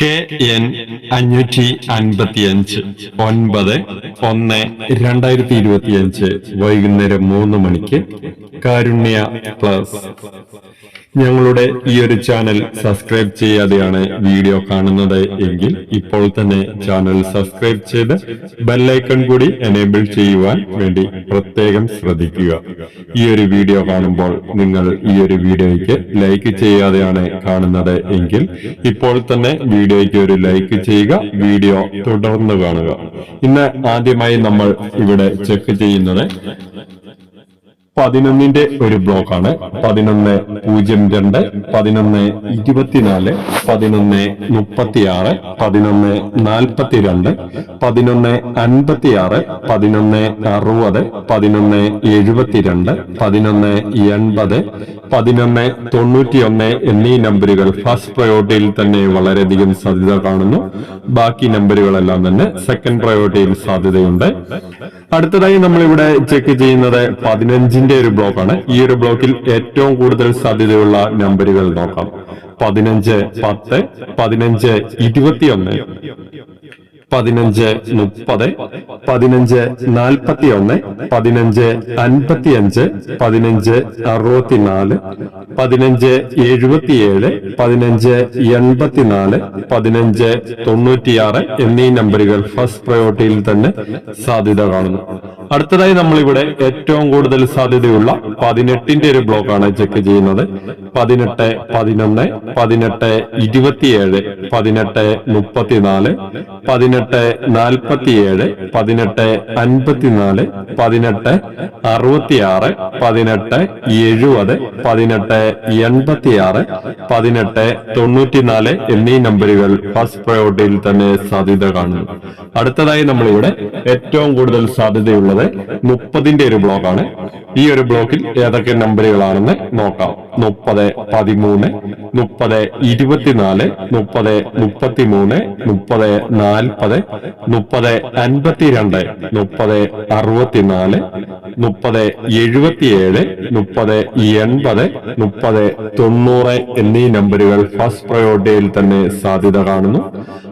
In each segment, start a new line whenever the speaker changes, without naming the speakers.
K N അഞ്ഞൂറ്റി അൻപത്തിയഞ്ച് ഒൻപത് ഒന്ന് രണ്ടായിരത്തി ഇരുപത്തിയഞ്ച് വൈകുന്നേരം മൂന്ന് മണിക്ക് കാരുണ്യ പ്ലസ്. ഞങ്ങളുടെ ഈ ഒരു ചാനൽ സബ്സ്ക്രൈബ് ചെയ്യാതെയാണ് വീഡിയോ കാണുന്നത് എങ്കിൽ ഇപ്പോൾ തന്നെ ചാനൽ സബ്സ്ക്രൈബ് ചെയ്ത് ബെല്ലൈക്കൺ കൂടി എനേബിൾ ചെയ്യുവാൻ വേണ്ടി പ്രത്യേകം ശ്രദ്ധിക്കുക. ഈ ഒരു വീഡിയോ കാണുമ്പോൾ നിങ്ങൾ ഈ ഒരു വീഡിയോയ്ക്ക് ലൈക്ക് ചെയ്യാതെയാണ് കാണുന്നത് എങ്കിൽ ഇപ്പോൾ തന്നെ വീഡിയോയ്ക്ക് ഒരു ലൈക്ക് ചെയ്യുക വീഡിയോ തുടർന്ന് കാണുക. ഇന്ന് ആദ്യമായി നമ്മൾ ഇവിടെ ചെക്ക് ചെയ്യുന്നത് പതിനൊന്നിന്റെ ഒരു ബ്ലോക്കാണ്. പതിനൊന്ന് പൂജ്യം രണ്ട് പതിനൊന്ന് ഇരുപത്തിനാല് പതിനൊന്ന് മുപ്പത്തിയാറ് പതിനൊന്ന് നാൽപ്പത്തിരണ്ട് പതിനൊന്ന് അൻപത്തിയാറ് പതിനൊന്ന് അറുപത് പതിനൊന്ന് എഴുപത്തിരണ്ട് പതിനൊന്ന് എൺപത് പതിനൊന്ന് തൊണ്ണൂറ്റിയൊന്ന് എന്നീ നമ്പറുകൾ ഫസ്റ്റ് പ്രയോറിറ്റിയിൽ തന്നെ വളരെയധികം സാധ്യത കാണുന്നു. ബാക്കി നമ്പറുകളെല്ലാം തന്നെ സെക്കൻഡ് പ്രയോറിറ്റിയിൽ സാധ്യതയുണ്ട്. അടുത്തതായി നമ്മളിവിടെ ചെക്ക് ചെയ്യുന്നത് പതിനഞ്ചിന്റെ ഒരു ബ്ലോക്കാണ്. ഈ ഒരു ബ്ലോക്കിൽ ഏറ്റവും കൂടുതൽ സാധ്യതയുള്ള നമ്പറുകൾ നോക്കാം. പതിനഞ്ച് പത്ത് പതിനഞ്ച് ഇരുപത്തിയൊന്ന് പതിനഞ്ച് മുപ്പത് പതിനഞ്ച് നാൽപ്പത്തി ഒന്ന് പതിനഞ്ച് അൻപത്തിയഞ്ച് പതിനഞ്ച് അറുപത്തിനാല് പതിനഞ്ച് എഴുപത്തിയേഴ് പതിനഞ്ച് എൺപത്തിനാല് പതിനഞ്ച് തൊണ്ണൂറ്റിയാറ് എന്നീ നമ്പറുകൾ ഫസ്റ്റ് പ്രയോറിറ്റിയിൽ തന്നെ സാധ്യത കാണുന്നു. അടുത്തതായി നമ്മൾ ഇവിടെ ഏറ്റവും കൂടുതൽ സാധ്യതയുള്ള പതിനെട്ടിന്റെ ഒരു ബ്ലോക്കാണ് ചെക്ക് ചെയ്യുന്നത്. പതിനെട്ട് പതിനൊന്ന് പതിനെട്ട് ഇരുപത്തിയേഴ് പതിനെട്ട് മുപ്പത്തിനാല് പതിനെട്ട് നാൽപ്പത്തിയേഴ് പതിനെട്ട് അൻപത്തിനാല് പതിനെട്ട് അറുപത്തിയാറ് പതിനെട്ട് എഴുപത് പതിനെട്ട് എൺപത്തിയാറ് പതിനെട്ട് തൊണ്ണൂറ്റിനാല് എന്നീ നമ്പറുകൾ ഫസ്റ്റ് പ്രയോറിറ്റിയിൽ തന്നെ സാധ്യത കാണുന്നു അടുത്തതായി നമ്മളിവിടെ ഏറ്റവും കൂടുതൽ സാധ്യതയുള്ളത് മുപ്പതിന്റെ ഒരു ബ്ലോക്കാണ്. ഈ ഒരു ബ്ലോക്കിൽ ഏതൊക്കെ നമ്പറുകളാണെന്ന് നോക്കാം. മുപ്പത് പതിമൂന്ന് മുപ്പത് ഇരുപത്തിനാല് മുപ്പത് മുപ്പത്തിമൂന്ന് മുപ്പത് നാൽപ്പത് മുപ്പത് അൻപത്തിരണ്ട് മുപ്പത് അറുപത്തിനാല് മുപ്പത് എഴുപത്തിയേഴ് മുപ്പത് എൺപത് മുപ്പത് തൊണ്ണൂറ് എന്നീ നമ്പറുകൾ ഫസ്റ്റ് പ്രയോറിറ്റിയിൽ തന്നെ സാധ്യത കാണുന്നു.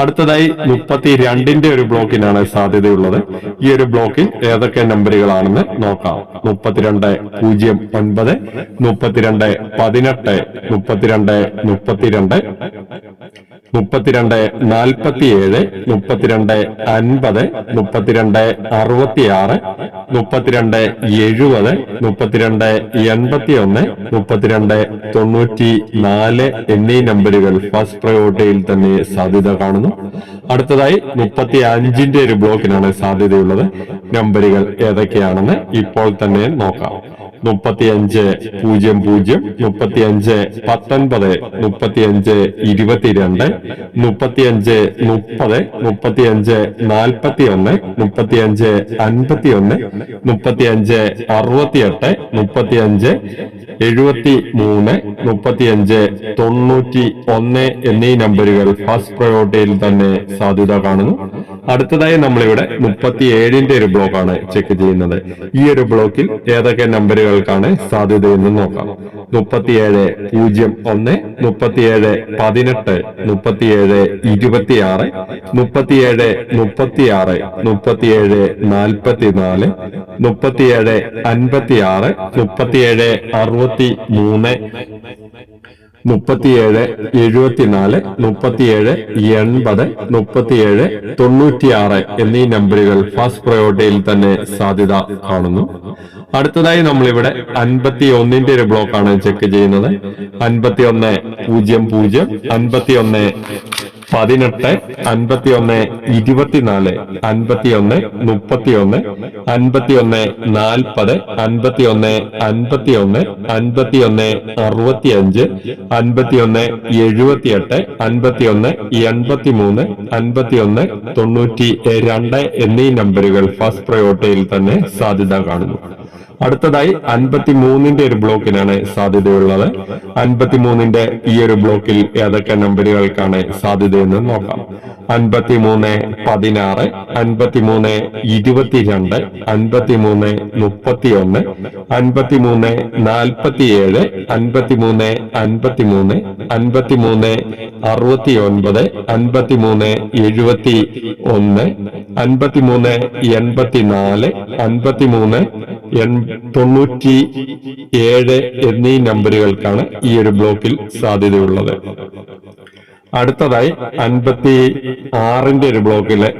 അടുത്തതായി മുപ്പത്തി രണ്ടിന്റെ ഒരു ബ്ലോക്കിനാണ് സാധ്യതയുള്ളത്. ഈ ഒരു ബ്ലോക്കിൽ ഏതൊക്കെ നമ്പറുകളാണെന്ന് നോക്കാം. മുപ്പത്തിരണ്ട് പൂജ്യം ഒൻപത് മുപ്പത്തിരണ്ട് പതിനെട്ട് മുപ്പത്തിരണ്ട് മുപ്പത്തിരണ്ട് മുപ്പത്തിരണ്ട് നാൽപ്പത്തിയേഴ് മുപ്പത്തിരണ്ട് അൻപത് മുപ്പത്തിരണ്ട് അറുപത്തിയാറ് മുപ്പത്തിരണ്ട് എഴുപത് മുപ്പത്തിരണ്ട് എൺപത്തി ഒന്ന് മുപ്പത്തിരണ്ട് തൊണ്ണൂറ്റി നാല് എന്നീ നമ്പറുകൾ ഫസ്റ്റ് പ്രയോറിറ്റിയിൽ തന്നെ സാധ്യത കാണുന്നു. അടുത്തതായി മുപ്പത്തി അഞ്ചിന്റെ ഒരു ബ്ലോക്കിനാണ് സാധ്യതയുള്ളത്. നമ്പറുകൾ ഏതൊക്കെയാണെന്ന് ഇപ്പോൾ തന്നെ നോക്കാം. മുപ്പത്തിയഞ്ച് പൂജ്യം പൂജ്യം മുപ്പത്തിയഞ്ച് പത്തൊൻപത് മുപ്പത്തിയഞ്ച് ഇരുപത്തിരണ്ട് മുപ്പത്തിയഞ്ച് മുപ്പത് മുപ്പത്തിയഞ്ച് നാൽപ്പത്തി ഒന്ന് മുപ്പത്തി അഞ്ച് അൻപത്തി ഒന്ന് മുപ്പത്തി അഞ്ച് അറുപത്തിയെട്ട് മുപ്പത്തിയഞ്ച് എഴുപത്തി മൂന്ന് മുപ്പത്തി അഞ്ച് തൊണ്ണൂറ്റി ഒന്ന് എന്നീ നമ്പറുകൾ ഫസ്റ്റ് പ്രയോറിറ്റിയിൽ തന്നെ സാധ്യത കാണുന്നു. അടുത്തതായി നമ്മളിവിടെ മുപ്പത്തി ഏഴിന്റെ ഒരു ആണ് ചെക്ക് ചെയ്യുന്നത്. ഈ ഒരു ബ്ലോക്കിൽ ഏതൊക്കെ നമ്പറുകൾക്കാണ് സാധ്യതയെന്ന് നോക്കാം. മുപ്പത്തിയേഴ് പൂജ്യം ഒന്ന് മുപ്പത്തിയേഴ് പതിനെട്ട് മുപ്പത്തിയേഴ് ഇരുപത്തിയാറ് മുപ്പത്തിയേഴ് മുപ്പത്തിയാറ് മുപ്പത്തിയേഴ് നാൽപ്പത്തിനാല് മുപ്പത്തിയേഴ് അൻപത്തിയാറ് മുപ്പത്തിയേഴ് അറുപത്തി മൂന്ന് മുപ്പത്തിയേഴ് എഴുപത്തിനാല് മുപ്പത്തിയേഴ് എൺപത് മുപ്പത്തിയേഴ് തൊണ്ണൂറ്റിയാറ് എന്നീ നമ്പറുകൾ ഫസ്റ്റ് പ്രയോറിറ്റിയിൽ തന്നെ സാധ്യത കാണുന്നു. അടുത്തതായി നമ്മളിവിടെ അൻപത്തി ഒന്നിന്റെ ഒരു ബ്ലോക്കാണ് ചെക്ക് ചെയ്യുന്നത്. അൻപത്തി ഒന്ന് പൂജ്യം പൂജ്യം അൻപത്തി ഒന്ന് പതിനെട്ട് അൻപത്തിയൊന്ന് ഇരുപത്തിനാല് അൻപത്തിയൊന്ന് മുപ്പത്തിയൊന്ന് അൻപത്തിയൊന്ന് നാൽപ്പത് അൻപത്തിയൊന്ന് അൻപത്തിയൊന്ന് അൻപത്തിയൊന്ന് അറുപത്തിയഞ്ച് അൻപത്തിയൊന്ന് എഴുപത്തിയെട്ട് അൻപത്തിയൊന്ന് എൺപത്തിമൂന്ന് അൻപത്തിയൊന്ന് തൊണ്ണൂറ്റി രണ്ട് എന്നീ നമ്പറുകൾ ഫസ്റ്റ് പ്രയോറിറ്റിയിൽ തന്നെ സാധ്യത കാണുന്നു. അടുത്തതായി അൻപത്തി മൂന്നിന്റെ ഒരു ബ്ലോക്കിനാണ് സാധ്യതയുള്ളത്. അൻപത്തി മൂന്നിന്റെ ഈ ഒരു ബ്ലോക്കിൽ ഏതൊക്കെ നമ്പറുകൾക്കാണ് സാധ്യതയെന്ന് നോക്കാം. അൻപത്തി മൂന്ന് പതിനാറ് അൻപത്തി മൂന്ന് ഇരുപത്തിരണ്ട് അൻപത്തി മൂന്ന് മുപ്പത്തി ഒന്ന് അൻപത്തി മൂന്ന് നാൽപ്പത്തി ഏഴ് അൻപത്തി മൂന്ന് അൻപത്തി മൂന്ന് അൻപത്തി മൂന്ന് അറുപത്തി ഒൻപത് അൻപത്തി മൂന്ന് എഴുപത്തി ഒന്ന് അൻപത്തി മൂന്ന് എൺപത്തി നാല് അൻപത്തി മൂന്ന് തൊണ്ണൂറ്റി ഏഴ് എന്നീ നമ്പറുകൾക്കാണ് ഈ ഒരു ബ്ലോക്കിൽ സാധ്യതയുള്ളത്. അടുത്തതായി അൻപത്തി ആറിന്റെ ഒരു ബ്ലോക്കിലെ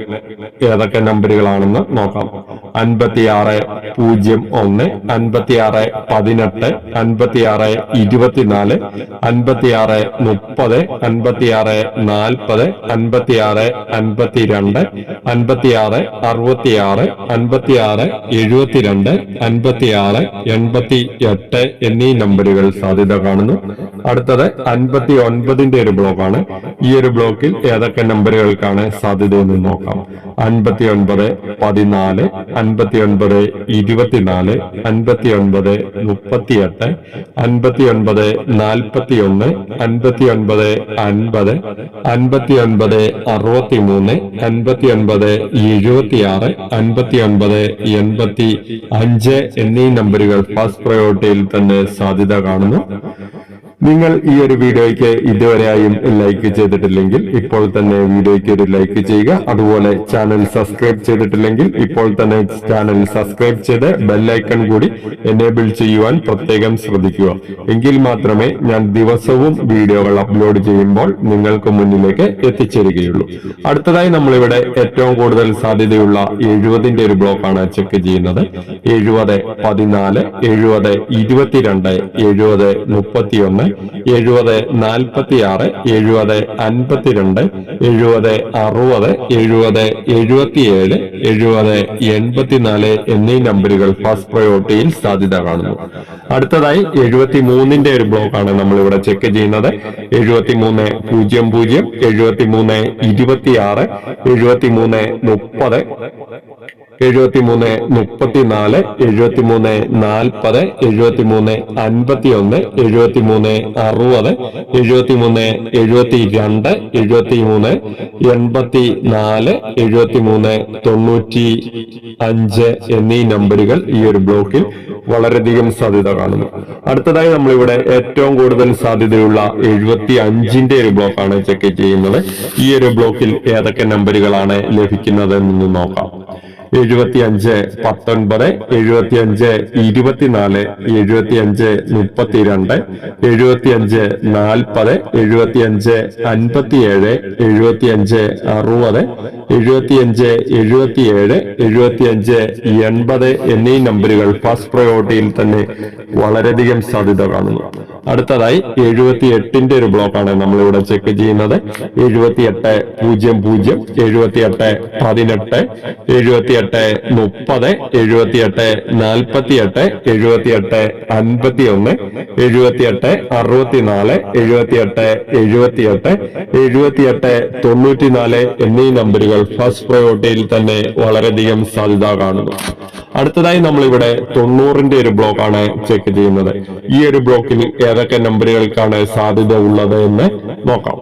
ഏതൊക്കെ നമ്പറുകളാണെന്ന് നോക്കാം. അൻപത്തി ആറ് പൂജ്യം ഒന്ന് അൻപത്തി ആറ് പതിനെട്ട് അൻപത്തി ആറ് ഇരുപത്തിനാല് അൻപത്തി ആറ് മുപ്പത് അൻപത്തി ആറ് നാൽപ്പത് അൻപത്തി ആറ് അൻപത്തി രണ്ട് അൻപത്തി ആറ് അറുപത്തി ആറ് അൻപത്തി ആറ് എഴുപത്തിരണ്ട് അൻപത്തി ആറ് എൺപത്തി എട്ട് എന്നീ നമ്പറുകൾ സാധ്യത കാണുന്നു. അടുത്തത് അൻപത്തി ഒൻപതിന്റെ ഒരു ബ്ലോക്കാണ്. ഈ ഒരു ബ്ലോക്കിൽ ഏതൊക്കെ നമ്പറുകൾക്കാണ് സാധ്യതയെന്ന് നോക്കാം. അൻപത്തി ഒൻപത് പതിനാല് അൻപത്തി ഒൻപത് ഇരുപത്തിനാല് അൻപത്തി ഒൻപത് മുപ്പത്തിയെട്ട് അൻപത്തി ഒൻപത് നാൽപ്പത്തി ഒന്ന് അൻപത്തി ഒൻപത് അൻപത് അൻപത്തി ഒൻപത് അറുപത്തി മൂന്ന് അൻപത്തി ഒൻപത് എഴുപത്തിയാറ് അൻപത്തി ഒൻപത് എൺപത്തി അഞ്ച് എന്നീ നമ്പറുകൾ ഫസ്റ്റ് പ്രയോറിറ്റിയിൽ തന്നെ സാധ്യത കാണുന്നു. നിങ്ങൾ ഈ ഒരു വീഡിയോയ്ക്ക് ഇതുവരെയായും ലൈക്ക് ചെയ്തിട്ടില്ലെങ്കിൽ ഇപ്പോൾ തന്നെ വീഡിയോയ്ക്ക് ഒരു ലൈക്ക് ചെയ്യുക. അതുപോലെ ചാനൽ സബ്സ്ക്രൈബ് ചെയ്തിട്ടില്ലെങ്കിൽ ഇപ്പോൾ തന്നെ ചാനൽ സബ്സ്ക്രൈബ് ചെയ്ത് ബെല്ലൈക്കൺ കൂടി എനേബിൾ ചെയ്യുവാൻ പ്രത്യേകം ശ്രദ്ധിക്കുക. എങ്കിൽ മാത്രമേ ഞാൻ ദിവസവും വീഡിയോകൾ അപ്ലോഡ് ചെയ്യുമ്പോൾ നിങ്ങൾക്ക് മുന്നിലേക്ക് എത്തിച്ചേരുകയുള്ളൂ. അടുത്തതായി നമ്മളിവിടെ ഏറ്റവും കൂടുതൽ സാധ്യതയുള്ള എഴുപതിന്റെ ഒരു ബ്ലോക്കാണ് ചെക്ക് ചെയ്യുന്നത്. എഴുപത് പതിനാല് എഴുപത് ഇരുപത്തിരണ്ട് എഴുപത് മുപ്പത്തിയൊന്ന് എഴുപത് നാൽപ്പത്തി ആറ് എഴുപത് അൻപത്തിരണ്ട് എഴുപത് അറുപത് എഴുപത് എഴുപത്തിയേഴ് എഴുപത് എൺപത്തിനാല് എന്നീ നമ്പറുകൾ ഫസ്റ്റ് പ്രയോറിറ്റിയിൽ സാധ്യത കാണുന്നു. അടുത്തതായി എഴുപത്തി മൂന്നിന്റെ ഒരു ബ്ലോക്കാണ് നമ്മൾ ഇവിടെ ചെക്ക് ചെയ്യുന്നത്. എഴുപത്തി മൂന്ന് പൂജ്യം പൂജ്യം എഴുപത്തി മൂന്ന് ഇരുപത്തിയാറ് എഴുപത്തി മൂന്ന് മുപ്പത്. എഴുപത്തി മൂന്ന് മുപ്പത്തിനാല് എഴുപത്തി മൂന്ന് നാൽപ്പത് എഴുപത്തി മൂന്ന് അൻപത്തി ഒന്ന് എഴുപത്തി മൂന്ന് അറുപത് എഴുപത്തി മൂന്ന് എഴുപത്തി രണ്ട് എഴുപത്തി മൂന്ന് എൺപത്തി നാല് എഴുപത്തി മൂന്ന് തൊണ്ണൂറ്റി അഞ്ച് എന്നീ നമ്പറുകൾ ഈ ഒരു ബ്ലോക്കിൽ വളരെയധികം സാധ്യത കാണുന്നു. അടുത്തതായി നമ്മളിവിടെ ഏറ്റവും കൂടുതൽ സാധ്യതയുള്ള എഴുപത്തി അഞ്ചിന്റെ ഒരു ബ്ലോക്കാണ് ചെക്ക് ചെയ്യുന്നത്. ഈ ഒരു ബ്ലോക്കിൽ ഏതൊക്കെ നമ്പറുകളാണ് ലഭിക്കുന്നത് എന്ന് നോക്കാം. എഴുപത്തിയഞ്ച് പത്തൊൻപത് എഴുപത്തിയഞ്ച് ഇരുപത്തിനാല് എഴുപത്തിയഞ്ച് മുപ്പത്തിരണ്ട് എഴുപത്തിയഞ്ച് നാൽപ്പത് എഴുപത്തിയഞ്ച് അൻപത്തിയേഴ് എഴുപത്തിയഞ്ച് അറുപത് എഴുപത്തിയഞ്ച് എഴുപത്തിയേഴ് എഴുപത്തിയഞ്ച് എൺപത് എന്നീ നമ്പറുകൾ ഫസ്റ്റ് പ്രയോറിറ്റിയിൽ തന്നെ വളരെയധികം സാധ്യത കാണുന്നു. അടുത്തതായി എഴുപത്തി എട്ടിന്റെ ഒരു ബ്ലോക്കാണ് നമ്മൾ ഇവിടെ ചെക്ക് ചെയ്യുന്നത്. എഴുപത്തിയെട്ട് പൂജ്യം പൂജ്യം എഴുപത്തിയെട്ട് പതിനെട്ട് എഴുപത്തിയെട്ട് മുപ്പത് എഴുപത്തിയെട്ട് നാൽപ്പത്തിയെട്ട് എഴുപത്തിയെട്ട് അൻപത്തി ഒന്ന് എഴുപത്തിയെട്ട് അറുപത്തിനാല് എഴുപത്തിയെട്ട് എഴുപത്തിയെട്ട് എഴുപത്തിയെട്ട് തൊണ്ണൂറ്റിനാല് എന്നീ നമ്പറുകൾ ഫസ്റ്റ് പ്രയോറിറ്റിയിൽ തന്നെ വളരെയധികം സാധ്യത കാണുന്നു. അടുത്തതായി നമ്മളിവിടെ തൊണ്ണൂറിന്റെ ഒരു ബ്ലോക്കാണ് ചെക്ക് ചെയ്യുന്നത്. ഈ ഒരു ബ്ലോക്കിൽ ഏതൊക്കെ നമ്പറുകൾക്കാണ് സാധ്യത ഉള്ളത് എന്ന് നോക്കാം.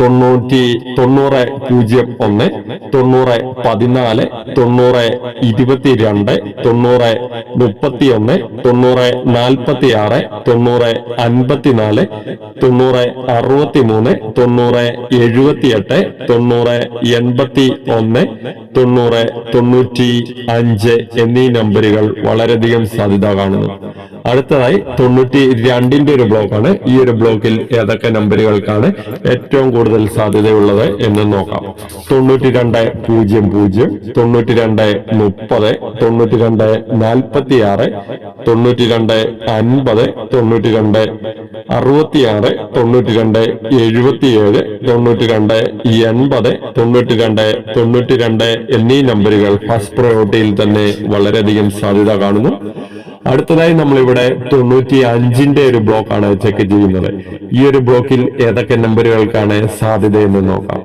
തൊണ്ണൂറ്റി തൊണ്ണൂറ് പൂജ്യം ഒന്ന് തൊണ്ണൂറ് പതിനാല് തൊണ്ണൂറ് ഇരുപത്തിരണ്ട് തൊണ്ണൂറ് മുപ്പത്തിയൊന്ന് തൊണ്ണൂറ് നാൽപ്പത്തി ആറ് തൊണ്ണൂറ് അൻപത്തിനാല് തൊണ്ണൂറ് അറുപത്തിമൂന്ന് തൊണ്ണൂറ് എഴുപത്തിയെട്ട് തൊണ്ണൂറ് എൺപത്തി ഒന്ന് തൊണ്ണൂറ് തൊണ്ണൂറ്റി അഞ്ച് എന്നീ നമ്പറുകൾ വളരെയധികം സാധ്യത കാണുന്നു. അടുത്തതായി തൊണ്ണൂറ്റി രണ്ടിന്റെ ഒരു ബ്ലോക്കാണ്. ഈ ഒരു ബ്ലോക്കിൽ ഏതൊക്കെ നമ്പറുകൾക്കാണ് ഏറ്റവും കൂടുതൽ സാധ്യതയുള്ളത് എന്ന് നോക്കാം. തൊണ്ണൂറ്റി രണ്ട് പൂജ്യം പൂജ്യം തൊണ്ണൂറ്റി രണ്ട് മുപ്പത് തൊണ്ണൂറ്റി രണ്ട് നാൽപ്പത്തി ആറ് തൊണ്ണൂറ്റി രണ്ട് അൻപത് തൊണ്ണൂറ്റി രണ്ട് അറുപത്തി ആറ് തൊണ്ണൂറ്റി രണ്ട് എഴുപത്തി ഏഴ് തൊണ്ണൂറ്റി രണ്ട് എൺപത് തൊണ്ണൂറ്റി രണ്ട് തൊണ്ണൂറ്റി രണ്ട് എന്നീ നമ്പറുകൾ ഫസ്റ്റ് പ്രയോറിറ്റിയിൽ തന്നെ വളരെയധികം സാധ്യത കാണുന്നു. അടുത്തതായി നമ്മളിവിടെ തൊണ്ണൂറ്റി അഞ്ചിന്റെ ഒരു ബ്ലോക്കാണ് ചെക്ക് ചെയ്യുന്നത്. ഈ ഒരു ബ്ലോക്കിൽ ഏതൊക്കെ നമ്പറുകൾക്കാണ് സാധ്യത എന്ന് നോക്കാം.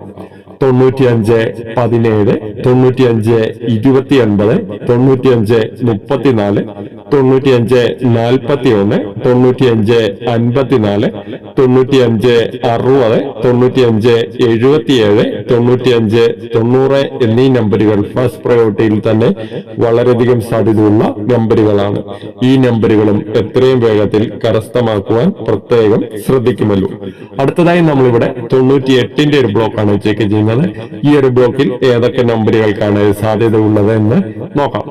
തൊണ്ണൂറ്റിയഞ്ച് പതിനേഴ് തൊണ്ണൂറ്റിയഞ്ച് ഇരുപത്തിയൊൻപത് തൊണ്ണൂറ്റിയഞ്ച് മുപ്പത്തിനാല് തൊണ്ണൂറ്റിയഞ്ച് നാൽപ്പത്തി ഒന്ന് തൊണ്ണൂറ്റിയഞ്ച് അൻപത്തിനാല് തൊണ്ണൂറ്റിയഞ്ച് അറുപത് തൊണ്ണൂറ്റിയഞ്ച് എഴുപത്തിയേഴ് തൊണ്ണൂറ്റിയഞ്ച് തൊണ്ണൂറ് എന്നീ നമ്പറുകൾ ഫസ്റ്റ് പ്രയോറിറ്റിയിൽ തന്നെ വളരെയധികം സാധ്യതയുള്ള നമ്പറുകളാണ്. ഈ നമ്പറുകളും എത്രയും വേഗത്തിൽ കരസ്ഥമാക്കുവാൻ പ്രത്യേകം ശ്രദ്ധിക്കുമല്ലോ. അടുത്തതായി നമ്മളിവിടെ തൊണ്ണൂറ്റി എട്ടിന്റെ ഒരു ബ്ലോക്കാണ് ചെക്ക് ചെയ്യുന്നത്. ഈ ഒരു ബ്ലോക്കിൽ ഏതൊക്കെ നമ്പറുകൾക്കാണ് സാധ്യത ഉള്ളത് എന്ന് നോക്കാം.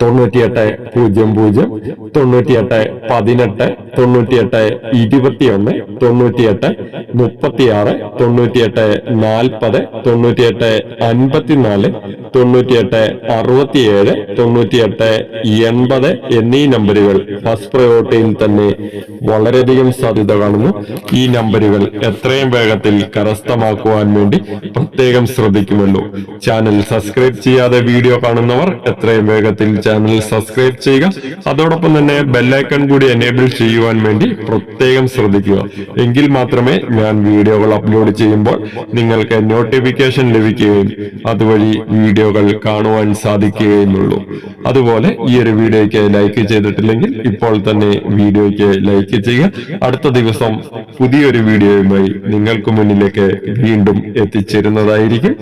തൊണ്ണൂറ്റിയെട്ട് പൂജ്യം പൂജ്യം തൊണ്ണൂറ്റിയെട്ട് പതിനെട്ട് തൊണ്ണൂറ്റിയെട്ട് ഇരുപത്തിയൊന്ന് തൊണ്ണൂറ്റിയെട്ട് മുപ്പത്തിയാറ് തൊണ്ണൂറ്റിയെട്ട് നാൽപ്പത് തൊണ്ണൂറ്റിയെട്ട് അൻപത്തിനാല് തൊണ്ണൂറ്റിയെട്ട് അറുപത്തിയേഴ് തൊണ്ണൂറ്റിയെട്ട് എൺപത് എന്നീ നമ്പറുകൾ ഫസ്റ്റ് പ്രയോറിറ്റിയിൽ തന്നെ വളരെയധികം സാധ്യത കാണുന്നു. ഈ നമ്പറുകൾ എത്രയും വേഗത്തിൽ കരസ്ഥമാക്കുവാൻ വേണ്ടി പ്രത്യേകം ശ്രദ്ധിക്കുമല്ലോ. ചാനൽ സബ്സ്ക്രൈബ് ചെയ്യാതെ വീഡിയോ കാണുന്നവർ എത്രയും വേഗത്തിൽ ചാനൽ സബ്സ്ക്രൈബ് ചെയ്യുക. അതോടൊപ്പം തന്നെ ബെല്ലൈക്കൺ കൂടി എനേബിൾ ചെയ്യുവാൻ വേണ്ടി പ്രത്യേകം ശ്രദ്ധിക്കുക. എങ്കിൽ മാത്രമേ ഞാൻ വീഡിയോകൾ അപ്ലോഡ് ചെയ്യുമ്പോൾ നിങ്ങൾക്ക് നോട്ടിഫിക്കേഷൻ ലഭിക്കുകയും അതുവഴി വീഡിയോകൾ കാണുവാൻ സാധിക്കുകയുമുള്ളൂ. അതുപോലെ ഈ ഒരു വീഡിയോയ്ക്ക് ലൈക്ക് ചെയ്തിട്ടില്ലെങ്കിൽ ഇപ്പോൾ തന്നെ വീഡിയോയ്ക്ക് ലൈക്ക് ചെയ്യുക. അടുത്ത ദിവസം പുതിയൊരു വീഡിയോയുമായി നിങ്ങൾക്ക് മുന്നിലേക്ക് വീണ്ടും എത്തിച്ചേരുന്നതായിരിക്കും.